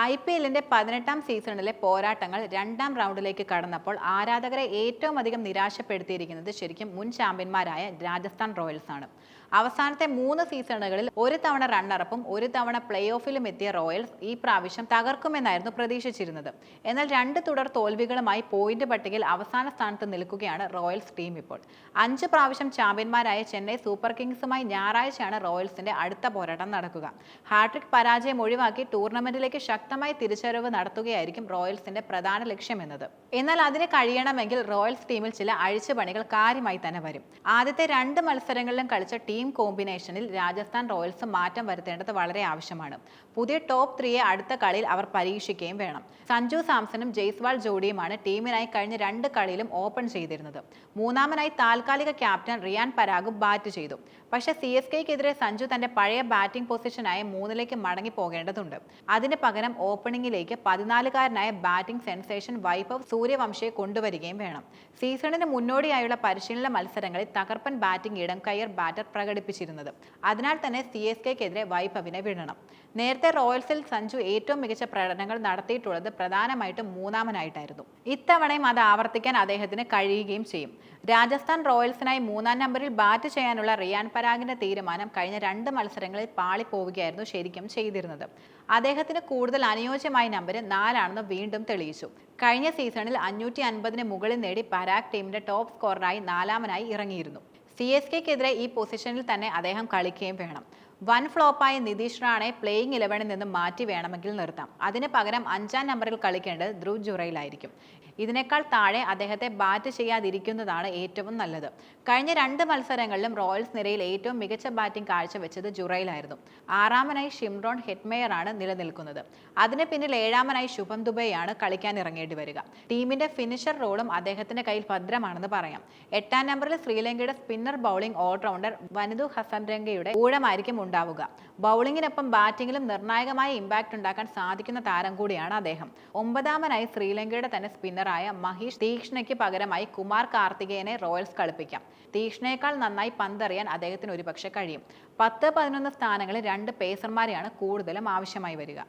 I P എല്ലിന്റെ പതിനെട്ടാം സീസണിലെ പോരാട്ടങ്ങൾ രണ്ടാം റൗണ്ടിലേക്ക് കടന്നപ്പോൾ ആരാധകരെ ഏറ്റവും അധികം നിരാശപ്പെടുത്തിയിരിക്കുന്നത് ശരിക്കും മുൻ ചാമ്പ്യന്മാരായ രാജസ്ഥാൻ റോയൽസ് ആണ് അവസാനത്തെ മൂന്ന് സീസണുകളിൽ ഒരു തവണ റണ്ണറപ്പും ഒരു തവണ പ്ലേ ഓഫിലും എത്തിയ റോയൽസ് ഈ പ്രാവശ്യം തകർക്കുമെന്നായിരുന്നു പ്രതീക്ഷിച്ചിരുന്നത്. എന്നാൽ രണ്ട് തുടർ തോൽവികളുമായി പോയിന്റ് പട്ടികയിൽ അവസാന സ്ഥാനത്ത് നിൽക്കുകയാണ് റോയൽസ് ടീം ഇപ്പോൾ. അഞ്ച് പ്രാവശ്യം ചാമ്പ്യന്മാരായ ചെന്നൈ സൂപ്പർ കിങ്സുമായി ഞായറാഴ്ചയാണ് റോയൽസിന്റെ അടുത്ത പോരാട്ടം നടക്കുക. ഹാട്രിക് പരാജയം ഒഴിവാക്കി ടൂർണമെന്റിലേക്ക് ശക്തമായി തിരിച്ചറിവ് നടത്തുകയായിരിക്കും റോയൽസിന്റെ പ്രധാന ലക്ഷ്യമെന്നത്. എന്നാൽ അതിന് കഴിയണമെങ്കിൽ റോയൽസ് ടീമിൽ ചില അഴിച്ചുപണികൾ കാര്യമായി തന്നെ വരും. ആദ്യത്തെ രണ്ട് മത്സരങ്ങളിലും കളിച്ച ടീം കോമ്പിനേഷനിൽ രാജസ്ഥാൻ റോയൽസ് മാറ്റം വരുത്തേണ്ടത് വളരെ ആവശ്യമാണ്. പുതിയ ടോപ്പ് ത്രീയെ അടുത്ത കളിയിൽ അവർ പരീക്ഷിക്കുകയും വേണം. സഞ്ജു സാംസണും ജയ്സ്വാൾ ജോഡിയുമാണ് ടീമിനായി കഴിഞ്ഞ രണ്ട് കളിയിലും ഓപ്പൺ ചെയ്തിരുന്നത്. മൂന്നാമനായി താൽക്കാലിക ക്യാപ്റ്റൻ റിയാൻ പരാഗും ബാറ്റ് ചെയ്തു. പക്ഷേ സി എസ് കെക്കെതിരെ സഞ്ജു തന്റെ പഴയ ബാറ്റിംഗ് പൊസിഷനായ മൂന്നിലേക്ക് മടങ്ങി പോകേണ്ടതുണ്ട് അതിന് പകരം ഓപ്പണിംഗിലേക്ക് പതിനാലുകാരനായ ബാറ്റിംഗ് സെൻസേഷൻ വൈഭവ് സൂര്യവംശയെ കൊണ്ടുവരികയും വേണം. സീസണിന് മുന്നോടിയായുള്ള പരിശീലന മത്സരങ്ങളിൽ തകർപ്പൻ ബാറ്റിംഗ് ഇടം കയ്യർ ബാറ്റർ പ്രകടിപ്പിച്ചിരുന്നത്. അതിനാൽ തന്നെ സി എസ് കെക്കെതിരെ വൈഭവിനെ വിടണം. നേരത്തെ റോയൽസിൽ സഞ്ജു ഏറ്റവും മികച്ച പ്രകടനങ്ങൾ നടത്തിയിട്ടുള്ളത് പ്രധാനമായിട്ടും മൂന്നാമനായിട്ടായിരുന്നു. ഇത്തവണയും അത് ആവർത്തിക്കാൻ അദ്ദേഹത്തിന് കഴിയുകയും ചെയ്യും. രാജസ്ഥാൻ റോയൽസിനായി മൂന്നാം നമ്പറിൽ ബാറ്റ് ചെയ്യാനുള്ള റിയാൻ പരാഗിന്റെ തീരുമാനം കഴിഞ്ഞ രണ്ട് മത്സരങ്ങളിൽ പാളിപ്പോവുകയായിരുന്നു ശരിക്കും ചെയ്തിരുന്നത്. അദ്ദേഹത്തിന് കൂടുതൽ അനുയോജ്യമായ നമ്പർ നാലാണെന്ന് വീണ്ടും തെളിയിച്ചു. കഴിഞ്ഞ സീസണിൽ അഞ്ഞൂറ്റി അൻപതിന് മുകളിൽ നേടി പരാഗ് ടീമിന്റെ ടോപ്പ് സ്കോററായി നാലാമനായി ഇറങ്ങിയിരുന്നു. സി എസ് കെക്കെതിരെ ഈ പൊസിഷനിൽ തന്നെ അദ്ദേഹം കളിക്കുകയും വേണം. വൻ ഫ്ലോപ്പായ നിതീഷ് റാണെ പ്ലേയിങ് ഇലവനിൽ നിന്ന് മാറ്റി വേണമെങ്കിൽ നിർത്താം. അതിന് പകരം അഞ്ചാം നമ്പറിൽ കളിക്കേണ്ടത് ധ്രുവ് ജുറയിലായിരിക്കും. ഇതിനേക്കാൾ താഴെ അദ്ദേഹത്തെ ബാറ്റ് ചെയ്യാതിരിക്കുന്നതാണ് ഏറ്റവും നല്ലത്. കഴിഞ്ഞ രണ്ട് മത്സരങ്ങളിലും റോയൽസ് നിരയിൽ ഏറ്റവും മികച്ച ബാറ്റിംഗ് കാഴ്ചവെച്ചത് ജുറയിലായിരുന്നു. ആറാമനായി ഷിംറോൺ ഹെറ്റ്മേയറാണ് നിലനിൽക്കുന്നത്. അതിന് പിന്നിൽ ഏഴാമനായി ശുഭം ദുബൈയാണ് കളിക്കാൻ ഇറങ്ങേണ്ടി വരിക. ടീമിന്റെ ഫിനിഷർ റോളും അദ്ദേഹത്തിന്റെ കയ്യിൽ ഭദ്രമാണെന്ന് പറയാം. എട്ടാം നമ്പറിൽ ശ്രീലങ്കയുടെ സ്പിന്നർ ബൗളിംഗ് ഓൾറൗണ്ടർ വനിതു ഹസൻരംഗയുടെ ഊഴമായിരിക്കും ഉണ്ടാവുക. ബൗളിങ്ങിനൊപ്പം ബാറ്റിങ്ങിലും നിർണായകമായ ഇമ്പാക്റ്റ് ഉണ്ടാക്കാൻ സാധിക്കുന്ന താരം കൂടിയാണ് അദ്ദേഹം. ഒമ്പതാമനായി ശ്രീലങ്കയുടെ തന്നെ സ്പിന്നറായ മഹീഷ് തീക്ഷ്ണയ്ക്ക് പകരമായി കുമാർ കാർത്തികേയനെ റോയൽസ് കളിപ്പിക്കാം. തീക്ഷ്ണയേക്കാൾ നന്നായി പന്തറിയാൻ അദ്ദേഹത്തിന് ഒരുപക്ഷെ കഴിയും. പത്ത് പതിനൊന്ന് സ്ഥാനങ്ങളിൽ രണ്ട് പേസർമാരെയാണ് കൂടുതലും ആവശ്യമായി വരിക.